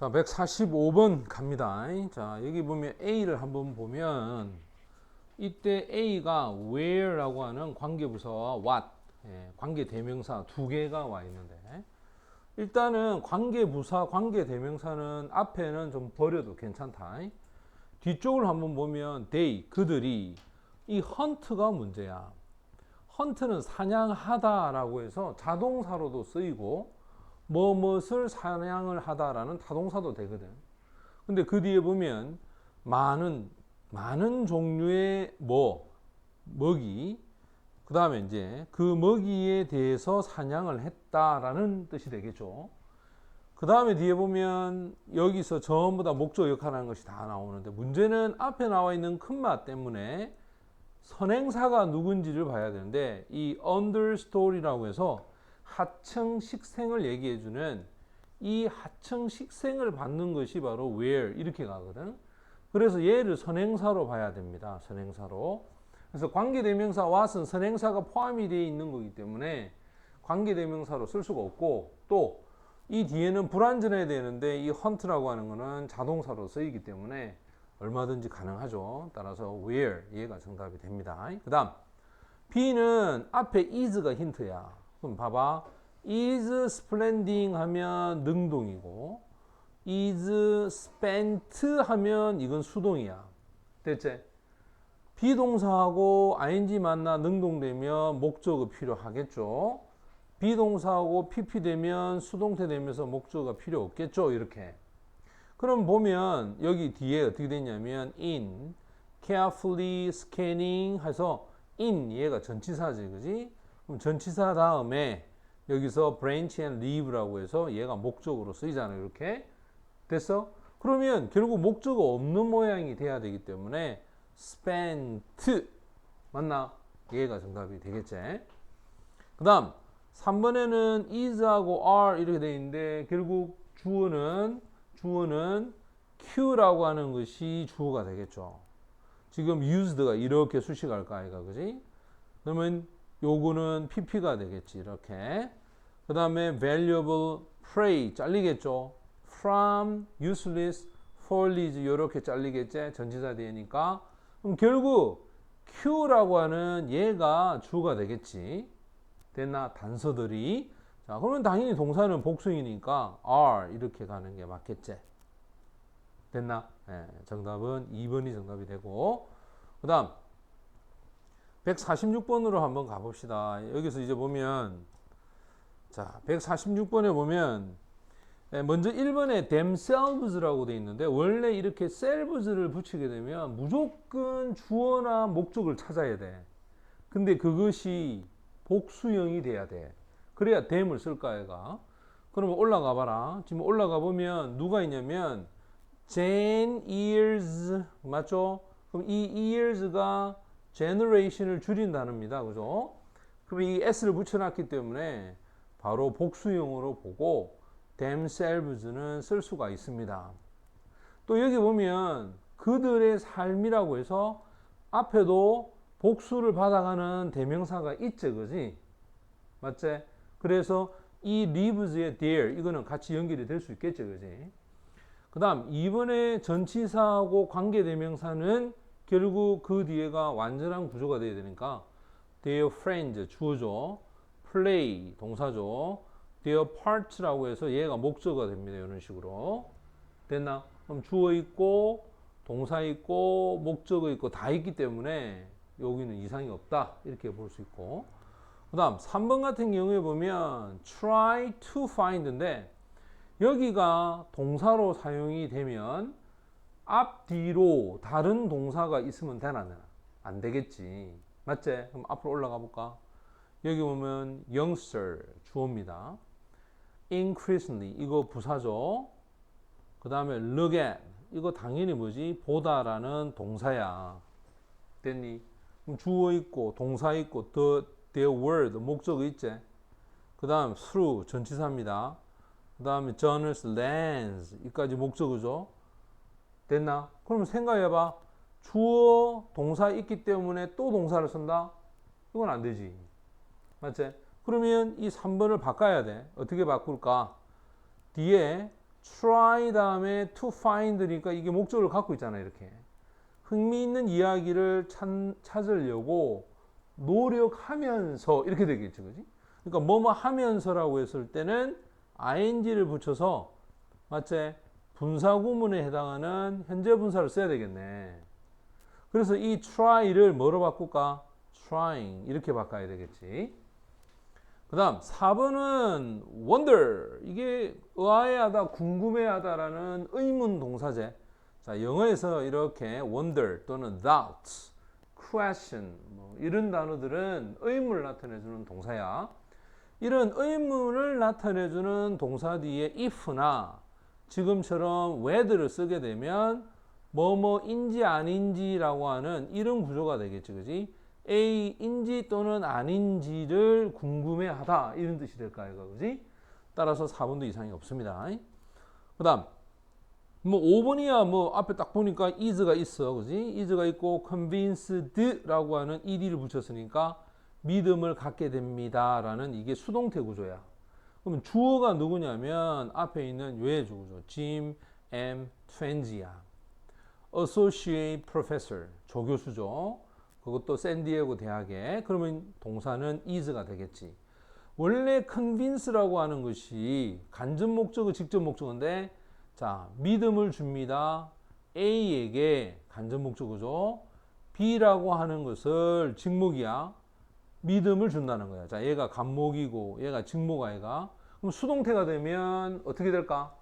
자, 145번 갑니다. 자, 여기 보면 A를 한번 보면 이때 A가 where라고 하는 관계부사와 what, 예, 관계 대명사 두 개가 와 있는데 일단은 관계부사, 관계 대명사는 앞에는 좀 버려도 괜찮다. 뒤쪽을 한번 보면 they, 그들이 이 헌트가 문제야. 헌트는 사냥하다라고 해서 자동사로도 쓰이고 뭐뭇을 사냥을 하다라는 타동사도 되거든. 근데 그 뒤에 보면 많은 많은 종류의 뭐 먹이 그 다음에 이제 그 먹이에 대해서 사냥을 했다라는 뜻이 되겠죠. 그 다음에 뒤에 보면 여기서 전부 다 목적 역할하는 것이 다 나오는데 문제는 앞에 나와 있는 큰마 때문에 선행사가 누군지를 봐야 되는데 이 understory라고 해서 하청 식생을 얘기해 주는 이 하청 식생을 받는 것이 바로 where 이렇게 가거든. 그래서 얘를 선행사로 봐야 됩니다. 선행사로. 그래서 관계대명사 what은 선행사가 포함이 되어 있는 거기 때문에 관계대명사로 쓸 수가 없고 또 이 뒤에는 불완전해야 되는데 이 hunt라고 하는 거는 자동사로 쓰이기 때문에 얼마든지 가능하죠. 따라서 where 얘가 정답이 됩니다. 그 다음 B는 앞에 is가 힌트야. 그럼 봐봐. is splendid 하면 능동이고 is spent 하면 이건 수동이야. 됐지? 비동사하고 ing 만나 능동되면 목적어 필요하겠죠. 비동사하고 pp 되면 수동태 되면서 목적어가 필요 없겠죠. 이렇게. 그럼 보면 여기 뒤에 어떻게 되냐면 in, carefully scanning 해서 in 얘가 전치사지 그지? 그럼 전치사 다음에 여기서 branch and leave라고 해서 얘가 목적으로 쓰이잖아요. 이렇게. 됐어? 그러면 결국 목적어 없는 모양이 돼야 되기 때문에 spent 맞나? 얘가 정답이 되겠지. 그 다음 3번에는 is하고 are 이렇게 되어 있는데 결국 주어는 주어는 q라고 하는 것이 주어가 되겠죠. 지금 used가 이렇게 수식할까 아이가 그지? 그러면 요거는 pp가 되겠지 이렇게. 그 다음에 valuable prey 잘리겠죠. from useless foliage 이렇게 잘리겠지 전치사 되니까 그럼 결국 q라고 하는 얘가 주가 되겠지. 됐나? 단서들이 자, 그러면 당연히 동사는 복수이니까 are 이렇게 가는 게 맞겠지. 됐나? 예, 정답은 2번이 정답이 되고 그 다음 146번으로 한번 가봅시다. 여기서 이제 보면 자 146번에 보면 예, 먼저 1번에 themselves라고 돼 있는데 원래 이렇게 selves를 붙이게 되면 무조건 주어나 목적을 찾아야 돼. 근데 그것이 복수형이 돼야 돼. 그래야 them을 쓸까 얘가. 그러면 올라가 봐라. 지금 올라가 보면 누가 있냐면 Jane ears 맞죠? 그럼 이 ears가 generation을 줄인 단어입니다. 그죠? 그럼 이 s를 붙여놨기 때문에 바로 복수형으로 보고 themselves는 쓸 수가 있습니다. 또 여기 보면 그들의 삶이라고 해서 앞에도 복수를 받아가는 대명사가 있지, 그지? 맞지? 그래서 이 lives의 their 이거는 같이 연결이 될 수 있겠지, 그지? 그 다음 2번의 전치사하고 관계대명사는 결국 그 뒤에가 완전한 구조가 돼야 되니까 their friends 주어죠. play 동사죠. their parts라고 해서 얘가 목적어가 됩니다. 이런 식으로. 됐나? 그럼 주어 있고 동사 있고 목적어 있고 다 있기 때문에 여기는 이상이 없다. 이렇게 볼 수 있고. 그 다음 3번 같은 경우에 보면 try to find인데 여기가 동사로 사용이 되면 앞뒤로 다른 동사가 있으면 되나? 안 되겠지. 맞지? 그럼 앞으로 올라가 볼까? 여기 보면 youngster 주어입니다. increasingly 이거 부사죠. 그 다음에 look at 이거 당연히 뭐지? 보다라는 동사야. 됐니? 그럼 주어 있고 동사 있고 the, their word 목적어 있지? 그 다음 through 전치사입니다. 그 다음에 journals, lens 이까지 목적어죠. 됐나? 그럼 생각해봐. 주어 동사 있기 때문에 또 동사를 쓴다? 이건 안 되지. 맞지? 그러면 이 3번을 바꿔야 돼. 어떻게 바꿀까? 뒤에 try 다음에 to find니까 이게 목적을 갖고 있잖아요. 이렇게 흥미있는 이야기를 찾, 찾으려고 노력하면서 이렇게 되겠죠, 그지? 그러니까 뭐뭐 하면서라고 했을 때는 ing를 붙여서 맞지? 분사 구문에 해당하는 현재 분사를 써야 되겠네. 그래서 이 try를 뭐로 바꿀까? trying 이렇게 바꿔야 되겠지. 그 다음 4번은 wonder 이게 의아해하다 궁금해하다라는 의문 동사제 자 영어에서 이렇게 wonder 또는 doubt question 뭐 이런 단어들은 의문을 나타내주는 동사야 이런 의문을 나타내주는 동사 뒤에 if나 지금처럼 whether를 쓰게 되면 뭐뭐인지 아닌지라고 하는 이런 구조가 되겠지 그지 A인지 또는 아닌지를 궁금해하다 이런 뜻이 될까요, 그지? 따라서 4번도 이상이 없습니다. 그다음 뭐 5번이야 뭐 앞에 딱 보니까 is가 있어, 그지? is가 있고 convinced라고 하는 ed를 붙였으니까 믿음을 갖게 됩니다라는 이게 수동태 구조야. 그러면 주어가 누구냐면 앞에 있는 외주 구조, Jim M. Twen지야. Associate Professor 조교수죠. 그것도 샌디에고 대학에 그러면 동사는 is가 되겠지. 원래 convince라고 하는 것이 간접 목적어, 직접 목적어인데 자 믿음을 줍니다. A에게 간접 목적어죠. B라고 하는 것을 직목이야. 믿음을 준다는 거야. 자 얘가 간목이고 얘가 직목 아이가. 그럼 수동태가 되면 어떻게 될까?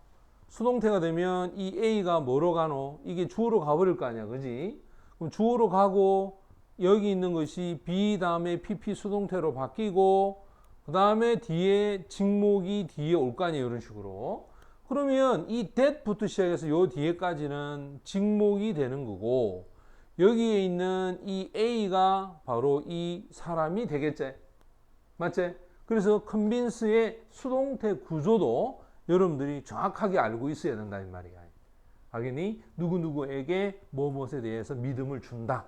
수동태가 되면 이 A가 뭐로 가노? 이게 주어로 가버릴 거 아니야, 그지? 그럼 주어로 가고 여기 있는 것이 be 다음에 pp 수동태로 바뀌고 그 다음에 뒤에 직목이 뒤에 올 거 아니에요 이런 식으로 그러면 이 that부터 시작해서 요 뒤에까지는 직목이 되는 거고 여기에 있는 이 a가 바로 이 사람이 되겠지 맞지? 그래서 컨빈스의 수동태 구조도 여러분들이 정확하게 알고 있어야 된다 이 말이야 알겠니? 누구누구에게 무엇에 대해서 믿음을 준다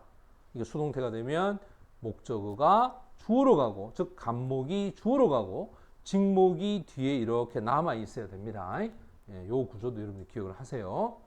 이게 수동태가 되면 목적어가 주어로 가고 즉 간목이 주어로 가고 직목이 뒤에 이렇게 남아 있어야 됩니다. 예, 요 구조도 여러분들 기억을 하세요.